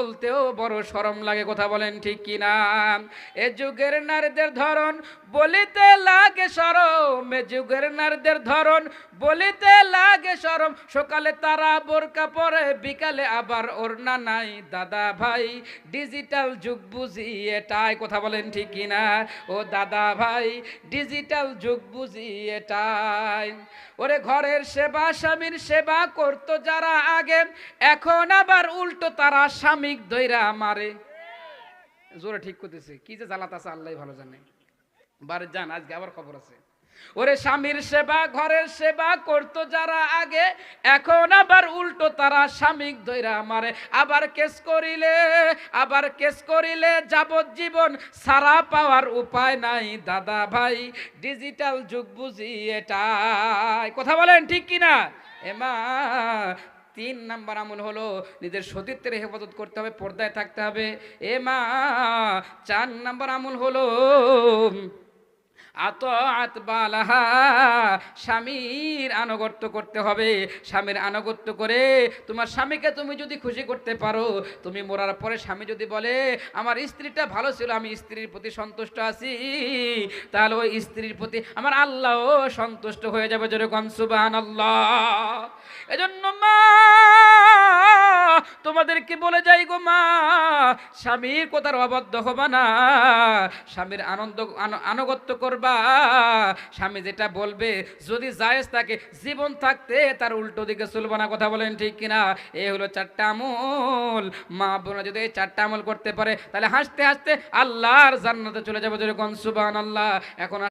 বলতেও বড় সরম লাগে, কথা বলেন ঠিক কিনা? এ যুগের নারীদের ধরন বলিতে লাগে সরম। এ যুগের নারীদের ধরন বলিতে লাগে সরম। সকালে তারা বোরকা পরে, বিকালে আবার ওড়না নাই। দাদা ভাই ডিজিটাল যুগ বুঝি এটাই কথা বলেন ঠিক না ও দাদা ভাই ডিজিটাল যুগ বুঝি এটাই ওরে ঘরের সেবা, স্বামীর সেবা করতো যারা আগে। এখন আবার উল্টো তারা স্বামীক দইরা মারে। জোরে ঠিক করতেছে। কি যে জ্বালাত আছে আল্লাহ ভালো জানে। বারে যান, আজকে আবার খবর আছে। ওরে স্বামীর সেবা, ঘরের সেবা করতো যারা আগে, এখন আবার উল্টো তারা স্বামীক ধৈরা মারে। আবার কেস করিলে, আবার কেস করিলে যাবজ্জীবন সারা পাওয়ার উপায় নাই। দাদা ভাই, ডিজিটাল যুগ বুঝি এটাই। কথা বলেন ঠিক কিনা এমা, তিন নাম্বার আমল হলো নিজের সতীত্বের হেফাজত করতে হবে, পর্দায় থাকতে হবে। এ মা চার নাম্বার আমল হলো আত বালাহা, স্বামীর আনুগত্য করতে হবে। স্বামীর আনুগত্য করে তোমার স্বামীকে তুমি যদি খুশি করতে পারো, তুমি মরার পরে স্বামী যদি বলে, আমার স্ত্রীটা ভালো ছিল, আমি স্ত্রীর প্রতি সন্তুষ্ট আছি, তাহলে ওই স্ত্রীর প্রতি আমার আল্লাহও সন্তুষ্ট হয়ে যাবে যেরকম সুবান আল্লাহ এজন্য মা তোমাদেরকে বলে যাই গো মা, স্বামীর কথার অবদ্ধ হবা না, স্বামীর আনন্দ আনুগত্য করবা। স্বামী যেটা বলবে, যদি জায়েজ থাকে, জীবন থাকতে তার উল্টো দিকে চলবে না, কথা বলেন ঠিক কিনা? এ হলো চারটা আমল। মা বোনা যদি এই চারটা আমল করতে পারে, তাহলে হাসতে হাসতে আল্লাহর জান্নাতে চলে যাব যেরকম সুবান আল্লাহ এখন